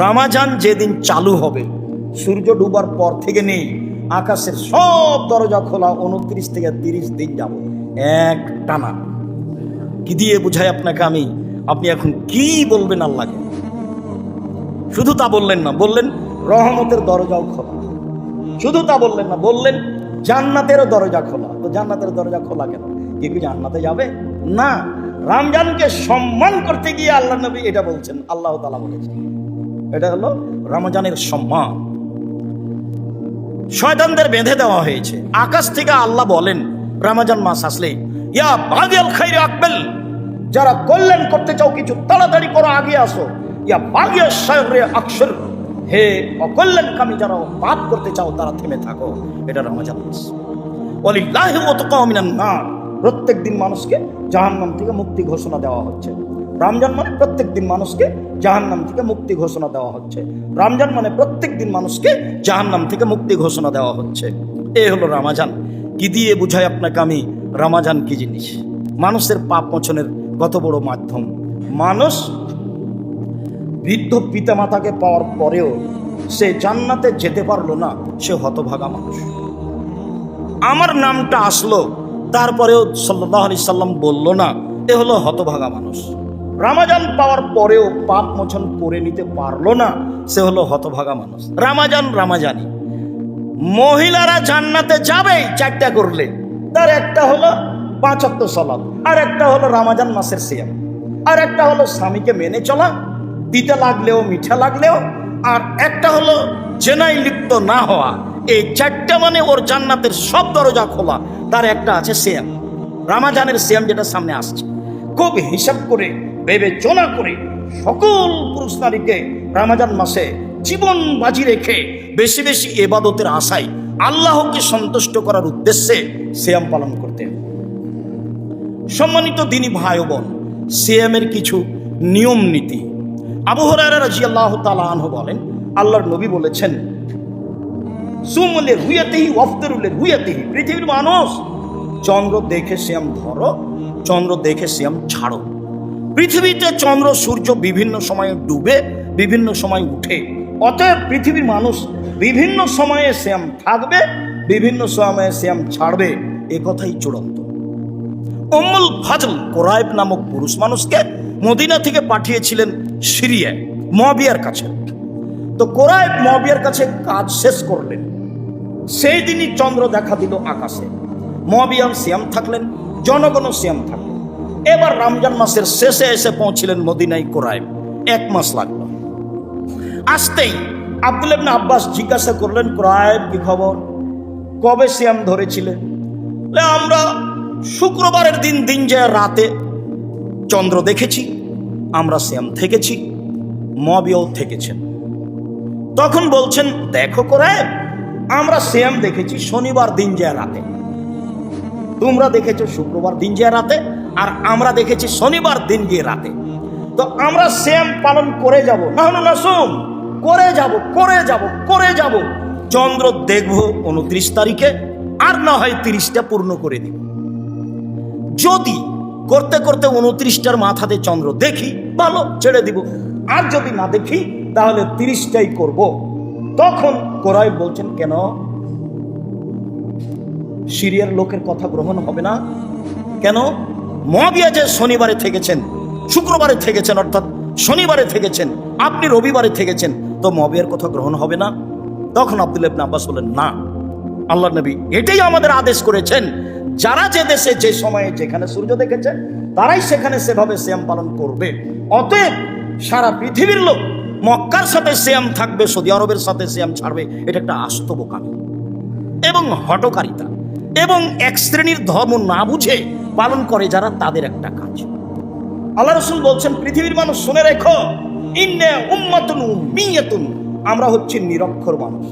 রামাজান যেদিন চালু হবে, সূর্য ডুবার পর থেকে নেই, আকাশের সব দরজা খোলা, উনত্রিশ থেকে তিরিশ দিন যাব এক টানা। কি দিয়ে বুঝাই আপনাকে আমি? আপনি এখন কি বলবেন আল্লাহকে? শুধু তা বললেন না, বললেন রহমতের দরজাও খোলা। শুধু তা বললেন না, বললেন জান্নাতেরও দরজা খোলা। তো জান্নাতের দরজা খোলা কেন? কি জান্নাতে যাবে? না, রামজানকে সম্মান করতে গিয়ে আল্লাহ নবী এটা বলছেন, আল্লাহ তালা বলেছেন। এটা হলো রমজানের সম্মান। শয়তানদের বেঁধে দেওয়া হয়েছে। আকাশ থেকে আল্লাহ বলেন, রমজান মাস আসলে, ইয়া বাগিয়াল খাইরে আকবেল যারা কল্যাণ করতে চাও কিছু তাড়াতাড়ি করো, আগে আসো। ইয়া বাগিয়া সাহেবরে আকসর, হে অকল্যাণকামী যারা পাপ করতে চাও, তারা থেমে থাকো। এটা রমজান মাস। ওয়ালিল্লাহি মুতকামিনান নার। প্রত্যেক দিন মানুষকে জাহান্নাম থেকে মুক্তি ঘোষণা দেওয়া হচ্ছে। রমজান মানে প্রত্যেক দিন মানুষকে জাহান্নাম থেকে মুক্তি ঘোষণা দেওয়া হচ্ছে। রমজান মানে প্রত্যেক দিন মানুষকে জাহান্নাম থেকে মুক্তি ঘোষণা দেওয়া হচ্ছে। এই হলো রামাজান। কি দিয়ে বুঝাই আপনাকে আমি? রামাজান কি জিনিস? মানুষের পাপ মোচনের কত বড় মাধ্যম। মানুষ বৃদ্ধ পিতামাতাকে পাওয়ার পরেও সে জান্নাতে যেতে পারল না, সে হতভাগা মানুষ। আমার নামটা আসলো, তারপরেও সাল্লাহ আলি সাল্লাম বলল না, এ হলো হতভাগা মানুষ। রামাজান পাওয়ার পরেও পাপ মোচন করে নিতে পারল না, সে হলো হতভাগা মানুষ। রামাজান রামাজানি। মহিলারা জান্নাতে যাবে, চারটা করলে। তার একটা হলো পাঁচাত্তর সলাপ আর একটা হলো রামাজান মাসের সিয়াম। আর একটা হলো স্বামীকে মেনে চলা, দিতে লাগলেও, মিঠা লাগলেও, আর একটা হলো জেনাই লিপ্ত না হওয়া। এই চারটা মানে ওর জান্নাতের সব দরজা খোলা, তার একটা আছে সিয়াম। রামাজানের সিয়াম যেটা সামনে আসছে। খুব হিসাব করে বিবেচনা করে সকল পুরুষ নারীকে রামাজান মাসে জীবন বাজি রেখে বেশি বেশি এবাদতের আশায় আল্লাহকে সন্তুষ্ট করার উদ্দেশ্যে সিয়াম পালন করতে। সম্মানিত দিনী ভাই বোন, সিয়ামের কিছু নিয়ম নীতি। আবু হরারা রাজি আল্লাহ তালাহ বলেন, আল্লাহর নবী বলেছেন সুমলে হুইয়াতেহি অফতরুলে হুইয়াতেহি পৃথিবীর মানুষ, চন্দ্র দেখে শ্যাম ধরো, চন্দ্র দেখে শ্যাম ছাড়ো। পৃথিবীতে চন্দ্র, সূর্য বিভিন্ন সময়ে ডুবে, বিভিন্ন সময় উঠে। অতএব পৃথিবীর মানুষ বিভিন্ন সময়ে শ্যাম থাকবে, বিভিন্ন সময়ে শ্যাম ছাড়বে। এ কথাই চূড়ান্ত। উম্মুল ফাজল কোরাইব নামক পুরুষ মানুষকে মদিনা থেকে পাঠিয়েছিলেন সিরিয়ায়, মবিয়ার কাছে। তো কোরাইব মবিয়ার কাছে কাজ শেষ করলেন। সেই দিনই চন্দ্র দেখা দিল আকাশে। মবিয়ান শ্যাম থাকলেন জনগণ শ্যাম থাকলেন। এবার রমজান মাসের শেষে এসে পৌঁছিলেন মদিনাই কোরাইব এক মাস লাগল। আসতেই আব্দুল আব্বাস জিজ্ঞাসা করলেন কোরাইব কি খবর? কবে সিয়াম ধরেছিলেন? আমরা শুক্রবারের দিন দিন যায় রাতে চন্দ্র দেখেছি, আমরা শ্যাম থেকেছি মবিও থেকেছেন। তখন বলছেন, দেখো করে আমরা শ্যাম দেখেছি শনিবার দিন যায় রাতে। তোমরা দেখেছ শুক্রবার দিন যায় রাতে আর আমরা দেখেছি শনিবার দিন গিয়ে রাতে। তো আমরা শ্যাম পালন করে যাব। না না না, শোন। করে যাব করে যাব করে যাব। চন্দ্র দেখব উনত্রিশ তারিখে, আর না হয় তিরিশটা পূর্ণ করে দিব। যদি করতে করতে উনত্রিশটার মাথাতে চন্দ্র দেখি, ভালো, ছেড়ে দিব। আর যদি না দেখি, তাহলে তিরিশটাই করব। তখন কোরআই বলছেন, কেন? সিরিয়ার লোকের কথা গ্রহণ হবে না? কেন? মহাবিয়া যে শনিবারে থেকেছেন, শুক্রবারে থেকেছেন, অর্থাৎ শনিবারে থেকেছেন, আপনি রবিবারে থেকেছেন, তো মবিয়ার কথা গ্রহণ হবে না। তখন আব্দুল ইবনে আব্বাস বলেন, না আল্লাহ নবী এটাই আমাদের আদেশ করেছেন। যারা যে দেশে, যে সময়ে যেখানে সূর্য দেখেছে, তারাই সেখানে সেভাবে শ্যাম পালন করবে। অতএব সারা পৃথিবীর লোক মক্কার সাথে শ্যাম থাকবে, সৌদি আরবের সাথে শ্যাম ছাড়বে, এটা একটা আস্ত বোকামি এবং হটকারিতা এবং এক শ্রেণির ধর্ম না বুঝে পালন করে যারা তাদের একটা কাজ। আল্লাহ রসুল বলছেন, পৃথিবীর মানুষ, শুনে রেখো আমরা হচ্ছে নিরক্ষর মানুষ।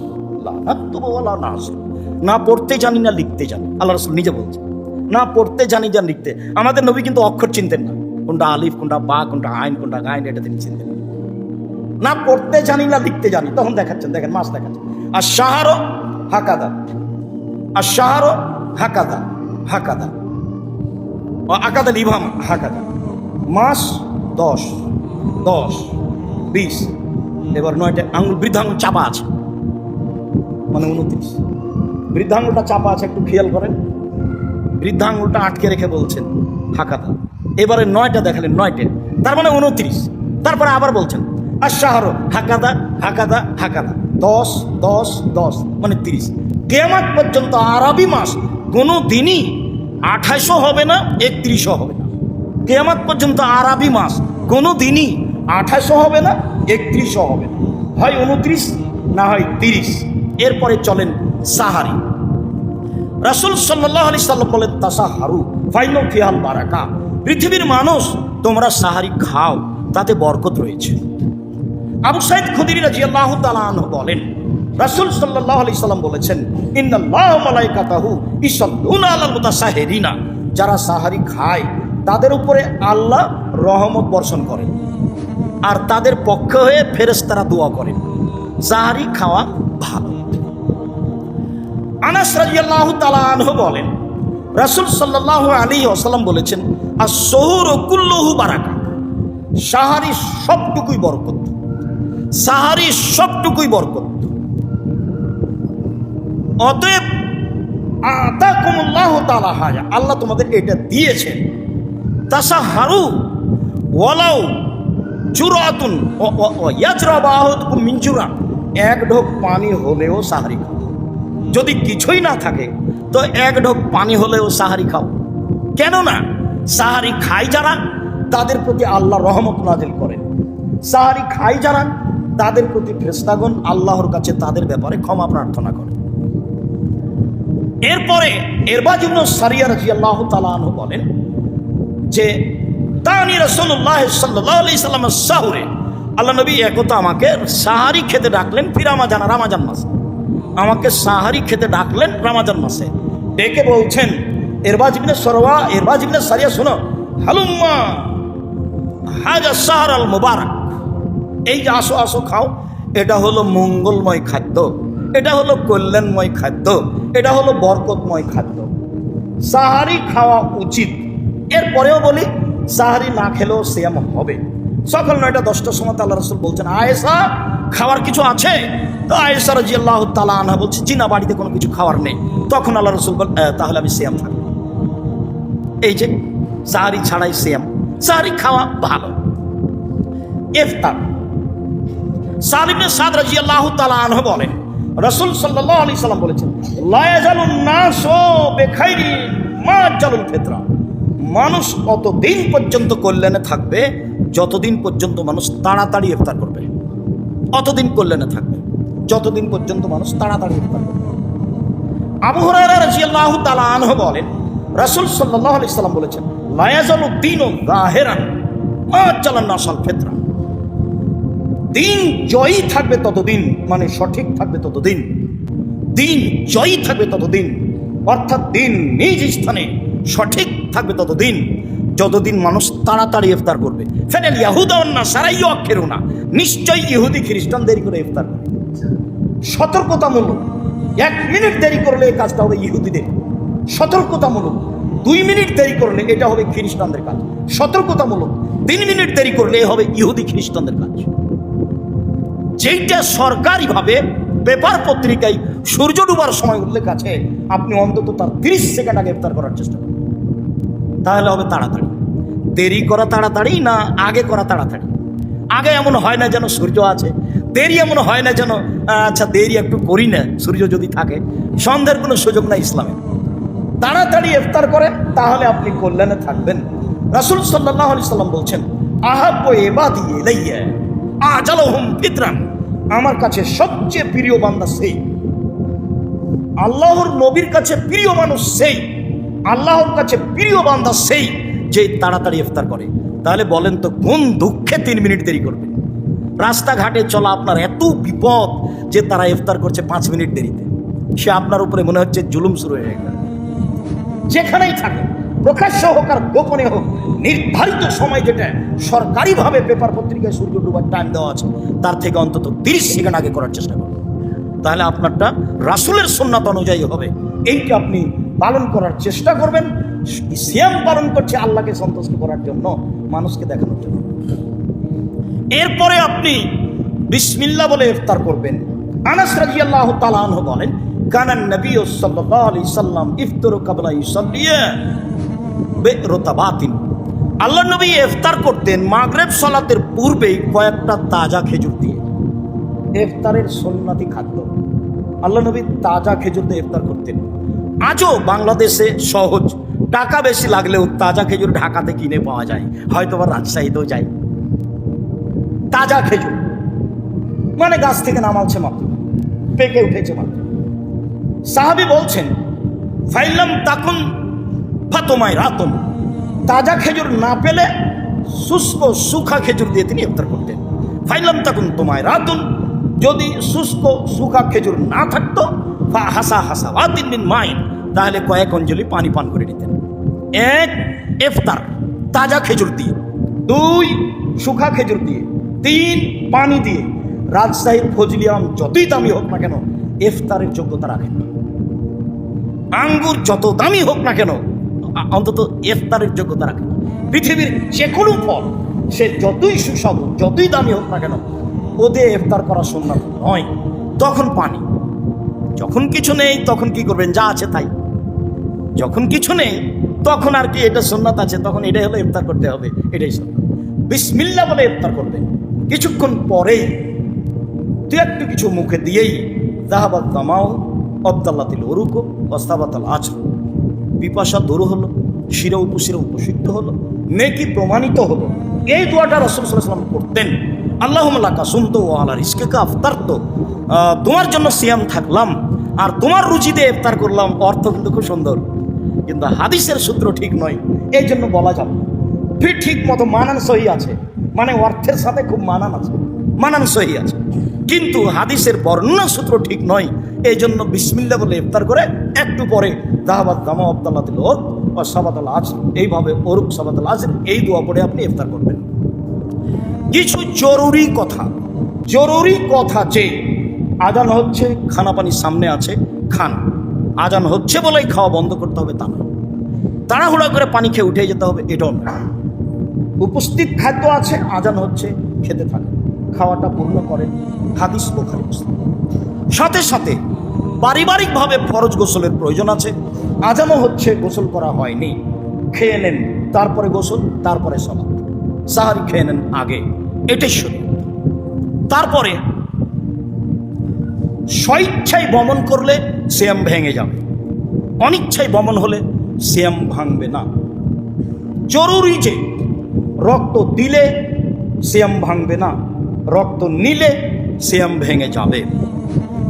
না পড়তে জানি, না লিখতে জানি। আল্লাহ রসুল নিজে বলছেন, না পড়তে জানি, না লিখতে। আমাদের নবী কিন্তু অক্ষর চিনতেন না। কোনটা আলিফ, কোনটা বা, কোনটা আইন, কোনটা গাইন, এটা তিনি চিনতেন না। না পড়তে জানি, না লিখতে জানি। তখন দেখাচ্ছেন, দেখেন মাস দেখাচ্ছেন। আর সাহারো হাকাদা আর সাহারো হাকাদা হাকাদা। ও আকাদা লিভাম হাকাদা মাস দশ দশ, বিশ, এবার নয়টা আঙুল, বৃদ্ধাঙ্গুল চাপা আছে। মানে উনত্রিশ। বৃদ্ধাঙ্গুলটা চাপা আছে, একটু খেয়াল করেন। বৃদ্ধাঙ্গুলটা আটকে রেখে বলছেন হাকাতা এবারে নয়টা দেখালেন, নয়টা। তার মানে উনত্রিশ। তারপরে আবার বলছেন আর শাহর হাকাদা হাকাদা হাকাদা। দশ দশ দশ মানে তিরিশ। কেয়ামাত পর্যন্ত আরবি মাস কোনো দিনই আঠাশও হবে না, একত্রিশও হবে না। কেয়ামাত পর্যন্ত আরবি মাস, কোনো দিনই আঠাশও হবে না, একত্রিশও হবে না। হয় উনত্রিশ, না হয় তিরিশ। এরপরে চলেন সাহারি। রাসুল সাল্লাহ আলি সাল্লাম বলেন তাসা হারু ফাইনো ফিয়াল বারাকা। পৃথিবীর মানুষ, তোমরা সাহারি খাও, তাতে বরকত রয়েছে। আবু সাইদ খুদির রাজি আল্লাহ তালাহ বলেন রাসুল সাল্লাহ আলি সাল্লাম বলেছেন, ইন্নাল্লাহ মালাইকাতাহু ইসাল্লুনা আলাল মুতাসাহিরিনা। যারা সাহারি খায়, তাদের উপরে আল্লাহ রহমত বর্ষণ করেন। আর তাদের পক্ষে হয়ে ফেরেশতারা দোয়া করেন। সাহারি খাওয়া ভালো। আনাস রাজিয়াল্লাহু তাআলা আনহু বলেন, রাসূল সাল্লাল্লাহু আলাইহি ওয়াসাল্লাম বলেছেন আর শহুর কুল্লুহু বারাকা সাহারি সবটুকুই বরকত। সাহারি সবটুকুই বরকত। অতএব আতাকুমুল্লাহ তাআলা হাজা আল্লাহ তোমাদের এটা দিয়েছেন। তাসা হারু ওয়ালাউ চুরাতুন ইয়াজরাবাহুকুম মিন চুরা এক ঢোক পানি হলেও সাহারি খাও। যদি কিছুই না থাকে, তো এক ঢোক পানি হলেও সাহারি খাও। কেন না সাহারি খাই যারা, তাদের প্রতি আল্লাহ রহমত নাজিল করেন। সাহারি খাই যারা, তাদের প্রতি ফেস্তাগন আল্লাহর কাছে তাদের ব্যাপারে ক্ষমা প্রার্থনা করে এরপরে এরবাজ ইবনু সারিয়া রাদিয়াল্লাহু তাআলা আনহু বলেন যে তানি রাসূলুল্লাহ সাল্লাল্লাহু আলাইহি সাল্লাম সাহুরে, আল্লাহ নবী একতা আমাকে সাহারি খেতে ডাকলেন ফি রামাজান রামাজান মাসে। আমাকে সাহারি খেতে ডাকলেন রামাজান মাসে। ডেকে বলছেন, এরবাজ ইবনে সরওয়া, এরবাজ ইবনে সারিয়া, শোনো, হালুম্মা হাজা সাহার আল মুবারক। এই যে আসো আসো, খাও, এটা হলো মঙ্গলময় খাদ্য। এটা হলো কল্যাণময় খাদ্য, এটা হলো বরকতময় খাদ্য। সাহারি খাওয়া উচিত। এরপরেও বলি, সাহারি না খেলেও সেম হবে। সকাল নয়টা, দশটার সময় তো আল্লাহ রসুল বলছেন আয়েসা খাওয়ার কিছু আছে? তো আয়েসা রাজি আল্লাহ তালা আনহা বলছে জি না বাড়িতে কোনো কিছু খাওয়ার নেই। তখন আল্লাহ রসুল বল তাহলে আমি সেম থাকব এই যে, সাহারি ছাড়াই সেম সাহারি খাওয়া ভালো। সালিমে সাদ রাজি আল্লাহ তালা আনহা বলেন রসুল সাল্লাহ আলি সাল্লাম বলেছেন লায়াজালুন নাস বেখাইরি মা জালুল ফেতরা। মানুষ অতদিন পর্যন্ত কল্যাণে থাকবে, যতদিন পর্যন্ত মানুষ তাড়াতাড়ি ইফতার করবে। অতদিন কল্যাণে থাকবে, যতদিন পর্যন্ত মানুষ তাড়াতাড়ি ইফতার করবে। আবু হুরায়রা রাদিয়াল্লাহু তাআলা আনহু বলেন, রাসূল সাল্লাল্লাহু আলাইহি সাল্লাম বলেছেন লায়াজালু দীনু গাহিরান মা চালান নাসাল ফিতরা। দিন জয়ী থাকবে ততদিন মানে সঠিক থাকবে ততদিন। দিন জয়ী থাকবে ততদিন, অর্থাৎ দিন নিজ স্থানে সঠিক থাকবে ততদিন। যতদিন মানুষ তাড়াতাড়ি ইফতার করবে। ফেরেল ইয়াহুদা সারাইও অক্ষেরও না। নিশ্চয়ই ইহুদি খ্রিস্টান দেরি করে ইফতার করবে সতর্কতামূলক। এক মিনিট দেরি করলে এই কাজটা হবে ইহুদিদের। সতর্কতামূলক। দুই মিনিট দেরি করলে এটা হবে খ্রিস্টানদের কাজ। সতর্কতামূলক। তিন মিনিট দেরি করলে এ হবে ইহুদি খ্রিস্টানদের কাজ। যেইটা সরকারিভাবে পেপার পত্রিকায় সূর্য ডুবার সময় উল্লেখ আছে, আপনি অন্তত তার তিরিশ সেকেন্ড আগে ইফতার করার চেষ্টা করুন। তাহলে হবে তাড়াতাড়ি। দেরি করা তাড়াতাড়ি না আগে করা তাড়াতাড়ি? আগে এমন হয় না যেন সূর্য আছে, দেরি এমন হয় না যেন আচ্ছা দেরি একটু করি না, সূর্য যদি থাকে। সন্ধ্যের কোনো সুযোগ নাই ইসলামে তাড়াতাড়ি ইফতার করেন, তাহলে আপনি কল্যাণে থাকবেন। রাসূল সাল্লাল্লাহু আলাইহি সাল্লাম বলছেন, আহাব্ব ইবাদি ইলাইয়া। আজালহুম ফিতরান। আমার কাছে সবচেয়ে প্রিয় বান্দা সেই। আল্লাহর নবীর কাছে প্রিয় মানুষ সেই। আল্লাহর কাছে প্রিয় বান্দা সেই যে তাড়াতাড়ি ইফতার করে। তাহলে বলেন তো, কোন দুঃখে তিন মিনিট দেরি করবে? রাস্তাঘাটে চলা আপনার এত বিপদ যে তারা ইফতার করছে পাঁচ মিনিট দেরিতে। সে আপনার উপরে মনে হচ্ছে জুলুম শুরু হয়ে গেল। যেখানেই থাকে প্রকাশ্য হোক আর গোপনে হোক, নির্ধারিত সময় যেটা সরকারিভাবে পেপার পত্রিকায় সূর্য ডুবার টাইম দেওয়া আছে, তার থেকে অন্তত তিরিশ সেকেন্ড আগে করার চেষ্টা করুন। তাহলে আপনারটা রাসুলের সন্ন্যাত অনুযায়ী হবে। এইটা আপনি পালন করার চেষ্টা করবেন, সিয়াম পালন করছে আল্লাহকে সন্তুষ্ট করার জন্য, মানুষকে দেখানোর জন্য। এরপরে আপনি বিসমিল্লা বলে ইফতার করবেন। আনাস রাদিয়াল্লাহু তাআলা আনহু বলেন, কানান নবী সাল্লাম ইফতারু কাবলা আল্লাহ নবী ইফতার করতেন মাগরিব সালাতের পূর্বেই কয়েকটা তাজা খেজুর দিয়ে। ইফতারের সুন্নতি খাদ্য। আল্লাহ নবী তাজা খেজুর দিয়ে ইফতার করতেন। আজও বাংলাদেশে সহজ। টাকা বেশি লাগলেও তাজা খেজুর ঢাকাতে কিনে পাওয়া যায়। হয়তো বা রাজশাহীতেও যায়। তাজা খেজুর। মানে গাছ থেকে নামালছে মাত্র। পেকে উঠেছে মাত্র। সাহাবি বলছেন ফাইলাম তাকুন ফাতোমায় রাতন তাজা খেজুর না পেলে শুষ্ক সুখা খেজুর দিয়ে তিনি ইফতার করতেন। ফাইলাম তখন তোমায় রাতুন। যদি শুষ্ক সুখা খেজুর না থাকতো, ফা হাসা হাসা বা তিন দিন মাইন, তাহলে কয়েক অঞ্জলি পানি পান করে নিতেন। এক, ইফতার, তাজা খেজুর দিয়ে। দুই, সুখা খেজুর দিয়ে। তিন, পানি দিয়ে। রাজশাহীর ফজলিয়াম যতই দামি হোক না কেন, ইফতারের যোগ্যতা রাখেন আঙ্গুর যত দামি হোক না কেন অন্তত ইফতারের যোগ্যতা রাখে। পৃথিবীর যে কোনো ফল, সে যতই সুস্বাদু, যতই দামি হোক না কেন ওদের ইফতার করা সুন্নাত নয়। তখন পানি। যখন কিছু নেই, তখন কি করবেন? যা আছে তাই। যখন কিছু নেই, তখন আর কি এটা সুন্নাত আছে, তখন এটাই হলো ইফতার করতে হবে, এটাই সুন্নাত। বিসমিল্লা বলে ইফতার করবেন। কিছুক্ষণ পরেই, দু একটু কিছু মুখে দিয়েই জাহাবাত দামাও অবদাল্লাতিল ওরুক অস্তাবাতাল আচর পিপাসা দূর হলো শিরা উপশিরা উপসিদ্ধ হলো, নেকি প্রমাণিত হলো। এই দোয়াটা রসুল সাল্লাম করতেন। আল্লাহ লাকা শুনতো ও আল্লাহ রিস্কেকা আফতার তো তোমার জন্য সিয়াম থাকলাম, আর তোমার রুচিতে ইফতার করলাম। অর্থ কিন্তু খুব সুন্দর। কিন্তু হাদিসের সূত্র ঠিক নয়, এই জন্য বলা যাবে। ঠিক ঠিক মতো মানান সহি আছে। মানে অর্থের সাথে খুব মানান আছে। মানান সহি আছে। কিন্তু হাদিসের বর্ণনা সূত্র ঠিক নয়। এই জন্য বিসমিল্লা বলে ইফতার করে একটু পরে দাহাবাদ দামা আবদাল্লাহ দিল ওর ও সাবাদ আল আজ এইভাবে ওরুক সাবাদ আল আজের, এই দোয়া পড়ে আপনি ইফতার করবেন। কিছু জরুরি কথা জরুরি কথা যে আজান হচ্ছে, খানা পানি সামনে আছে, খান। আজান হচ্ছে বলেই খাওয়া বন্ধ করতে হবে তা নয়। তাড়াহুড়া করে পানি খেয়ে উঠে যেতে হবে, এটাও না উপস্থিত খাদ্য আছে, আজান হচ্ছে, খেতে থাকে খাওয়াটা পূর্ণ করেন হাদিস বোখারি মুসলিম। সাথে সাথে পারিবারিকভাবে ফরজ গোসলের প্রয়োজন আছে। আজানও হচ্ছে, গোসল করা হয়নি। খেয়ে নেন, তারপরে গোসল, তারপরে সলাৎ সাহারি খেয়ে নেন আগে, এটাই শুরু তারপরে স্বইচ্ছায় বমন করলে শ্যাম ভেঙে যাবে। অনিচ্ছায় বমন হলে শ্যাম ভাঙবে না। জরুরি যে রক্ত দিলে শ্যাম ভাঙবে না। রক্ত নিলে শ্যাম ভেঙে যাবে।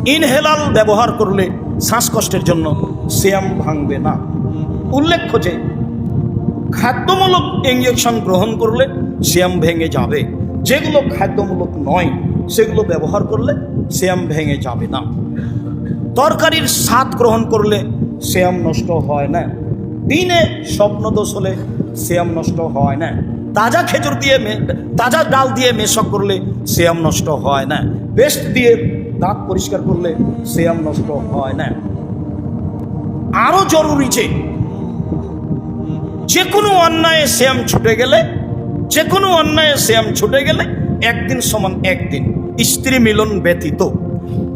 ইনহেলাল ব্যবহার করলে শ্বাসকষ্টের জন্য শ্যাম ভাঙবে না। উল্লেখ্য যে, খাদ্যমূলক ইঞ্জেকশন গ্রহণ করলে শ্যাম ভেঙে যাবে। যেগুলো খাদ্যমূলক নয়, সেগুলো ব্যবহার করলে শ্যাম ভেঙে যাবে না। তরকারির স্বাদ গ্রহণ করলে শ্যাম নষ্ট হয় না। দিনে স্বপ্ন দোষ হলে শ্যাম নষ্ট হয় না। তাজা খেজুর দিয়ে তাজা ডাল দিয়ে মেশক করলে শ্যাম নষ্ট হয় না। পেস্ট দিয়ে দাঁত পরিষ্কার করলে শ্যাম নষ্ট হয় না। আরও জরুরি যে যে কোনো অন্যায়ে শ্যাম ছুটে গেলে যে কোনো অন্যায়ে শ্যাম ছুটে গেলে একদিন সমান একদিন, স্ত্রী মিলন ব্যতীত।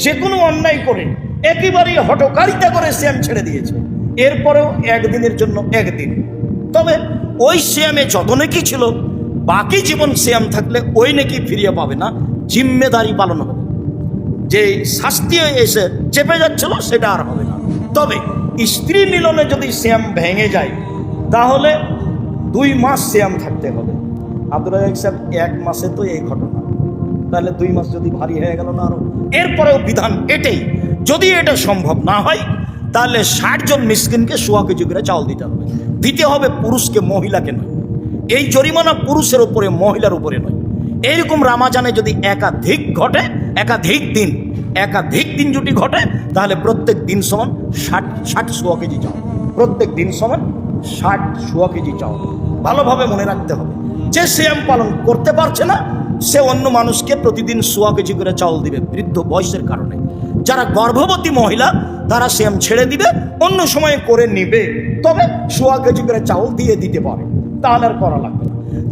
যে কোনো অন্যায় করে একেবারেই হটকারিতা করে শ্যাম ছেড়ে দিয়েছে। এরপরেও একদিনের জন্য একদিন। তবে ওই শ্যামে যত নাকি ছিল, বাকি জীবন শ্যাম থাকলে ওই নাকি ফিরিয়ে পাবে না, জিম্মেদারি পালন হবে। যে শাস্তি এসে চেপে যাচ্ছিল, সেটা আর হবে না। তবে স্ত্রী মিলনে যদি শ্যাম ভেঙে যায়, তাহলে দুই মাস শ্যাম থাকতে হবে। আব্দুল সাহেব, এক মাসে তো এই ঘটনা। তাহলে দুই মাস যদি ভারী হয়ে গেল না আরও? এরপরেও বিধান এটাই। যদি এটা সম্ভব না হয় তাহলে ষাট জন মিসকিনকে সোয়া কেজি করে চাউল দিতে হবে। দিতে হবে পুরুষকে, মহিলাকে নয়। এই জরিমানা পুরুষের উপরে, মহিলার উপরে নয়। এইরকম রামাজানে যদি একাধিক ঘটে, একাধিক দিন একাধিক দিন যদি ঘটে, তাহলে প্রত্যেক দিন সমান ষাট ষাট সোয়া কেজি চাউল। প্রত্যেক দিন সমান ষাট সোয়া কেজি চাউল। ভালোভাবে মনে রাখতে হবে। যে শ্যাম পালন করতে পারছে না, সে অন্য মানুষকে প্রতিদিন সোয়া কেজি করে চাউল দিবে বৃদ্ধ বয়সের কারণে। যারা গর্ভবতী মহিলা, তারা শ্যাম ছেড়ে দিবে, অন্য সময়ে করে নিবে। তবে সোয়া কেজি করে চাউল দিয়ে দিতে পারে। তাহলে আর করা লাগবে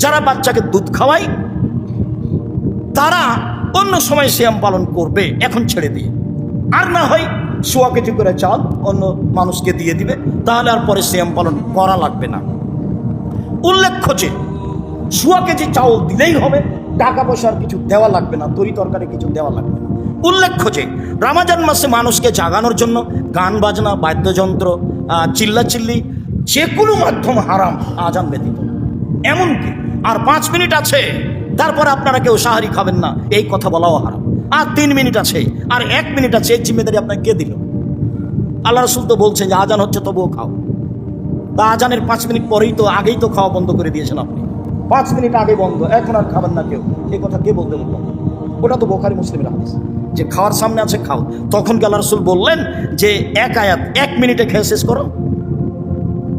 যারা বাচ্চাকে দুধ খাওয়ায়, তারা অন্য সময় সিয়াম পালন করবে, এখন ছেড়ে দিয়ে। আর না হয় সোয়া কেজি করে চাল অন্য মানুষকে দিয়ে দিবে, তাহলে আর পরে সিয়াম পালন করা লাগবে না। উল্লেখ্য যে সোয়া কেজি চাউল দিলেই হবে, টাকা পয়সার কিছু দেওয়া লাগবে না, তরি তরকারি কিছু দেওয়া লাগবে উল্লেখ্য যে রামাজান মাসে মানুষকে জাগানোর জন্য গান বাজনা, বাদ্যযন্ত্র চিল্লাচিল্লি, যে কোনো মাধ্যম হারাম আজান ব্যতীত। এমনকি আর পাঁচ মিনিট আছে, তারপরে আপনারা কেউ সাহারি খাবেন না, এই কথা বলাও হারাম। আর তিন মিনিট আছে, আর এক মিনিট আছে, এই জিম্মেদারি আপনাকে কে দিল? আল্লাহ রসুল তো বলছেন যে আজান হচ্ছে তবুও খাও। তা আজানের পাঁচ মিনিট পরেই তো আগেই তো খাওয়া বন্ধ করে দিয়েছেন আপনি। পাঁচ মিনিট আগে বন্ধ, এখন আর খাবেন না কেউ। এই কথা কে বলতে বলল? ওটা তো বোখারি মুসলিমের হাদিস। যে খাওয়ার সামনে আছে খাও। তখন আল্লাহ রসুল বললেন যে এক আয়াত, এক মিনিটে খেয়ে শেষ করো?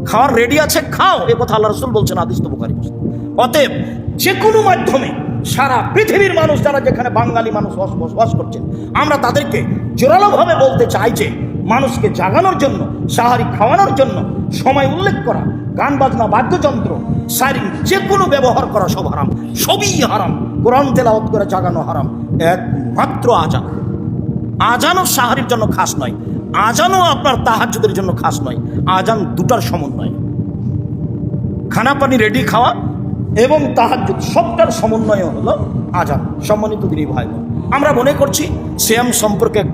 খাওয়ার রেডি আছে, খাও। এ কথা আল্লাহ রসুল বলছেন আদিস তো বোখারি মুসলিম। অতএব যে কোনো মাধ্যমে সারা পৃথিবীর মানুষ, যারা যেখানে বাঙালি মানুষ বস- বসবাস করছেন আমরা তাদেরকে জোরালোভাবে বলতে চাই যে মানুষকে জাগানোর জন্য, সাহারি খাওয়ানোর জন্য সময় উল্লেখ করা, গান বাজনা, বাদ্যযন্ত্র সাইরিং যে কোনো ব্যবহার করা সব হারাম। সবই হারাম। কোরআন তেলাওয়াত করে জাগানো হারাম। একমাত্র আজান। আজানও সাহারির জন্য খাস নয়। আজানও আপনার তাহাজুদের জন্য খাস নয়। আজান দুটার সমন্বয়। খানা পানি রেডি খাওয়া এবং তাহাজুদ সবটার সমন্বয় হলো আজান। সম্মানিত গিরি ভাই আমরা মনে করছি শ্যাম সম্পর্কে একটা